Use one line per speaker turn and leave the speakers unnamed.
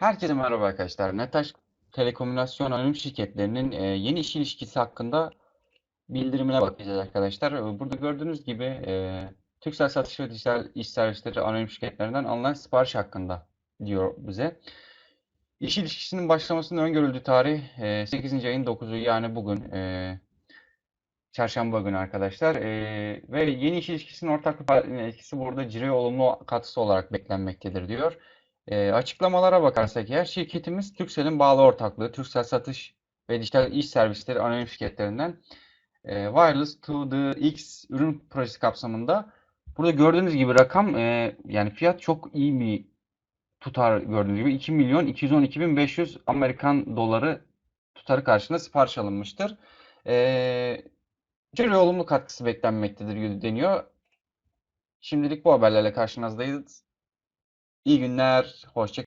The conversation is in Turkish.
Herkese merhaba arkadaşlar. Netaş Telekomünikasyon Anonim Şirketlerinin e, yeni iş ilişkisi hakkında bildirimine bakacağız arkadaşlar. E, Burada gördüğünüz gibi e, Turkcell Satış ve Dijital İş Servisleri Anonim Şirketlerinden alınan sipariş hakkında diyor bize. İş ilişkisinin başlamasının öngörüldüğü tarih e, 8. ayın 9'u yani bugün e, çarşamba günü arkadaşlar. E, ve yeni iş ilişkisinin ortaklık etkisi burada ciro olumlu katkısı olarak beklenmektedir diyor. E, açıklamalara bakarsak eğer şirketimiz Turkcell'in bağlı ortaklığı, Turkcell Satış ve Dijital İş Servisleri Anonim Şirketlerinden e, Wireless to the X ürün projesi kapsamında burada gördüğünüz gibi rakam e, yani fiyat çok iyi bir tutar gördüğünüz gibi 2 milyon 212 bin 500 Amerikan doları tutarı karşılığında sipariş alınmıştır. E, olumlu katkısı beklenmektedir deniyor. Şimdilik bu haberlerle karşınızdayız. İyi günler, hoşça